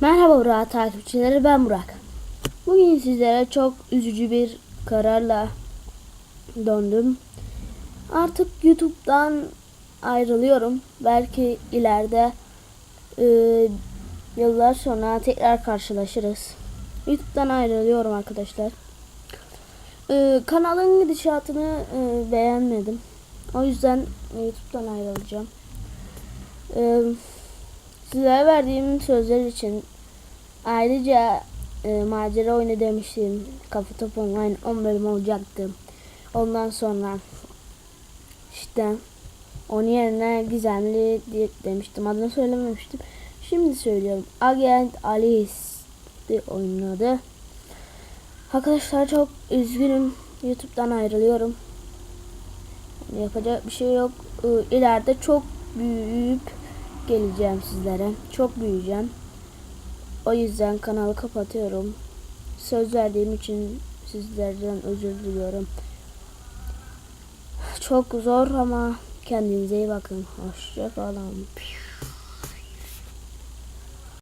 Merhaba Burak takipçileri ben Burak. Bugün sizlere çok üzücü bir kararla döndüm. Artık YouTube'dan ayrılıyorum. Belki ileride e, yıllar sonra tekrar karşılaşırız. YouTube'dan ayrılıyorum arkadaşlar. E, kanalın gidişatını e, beğenmedim. O yüzden YouTube'dan ayrılacağım. E, Sizlere verdiğim sözler için ayrıca e, macera oyunu demiştim. Kafa Top Online 10 bölüm olacaktı. Ondan sonra işte onun yerine gizemli diye demiştim. Adını söylememiştim. Şimdi söylüyorum. Agent Alice oyunun adı. Arkadaşlar çok üzgünüm. YouTube'dan ayrılıyorum. Yapacak bir şey yok. İleride çok büyüyüp geleceğim sizlere. Çok büyüyeceğim. O yüzden kanalı kapatıyorum. Söz verdiğim için sizlerden özür diliyorum. Çok zor ama kendinize iyi bakın. Hoşça kalın.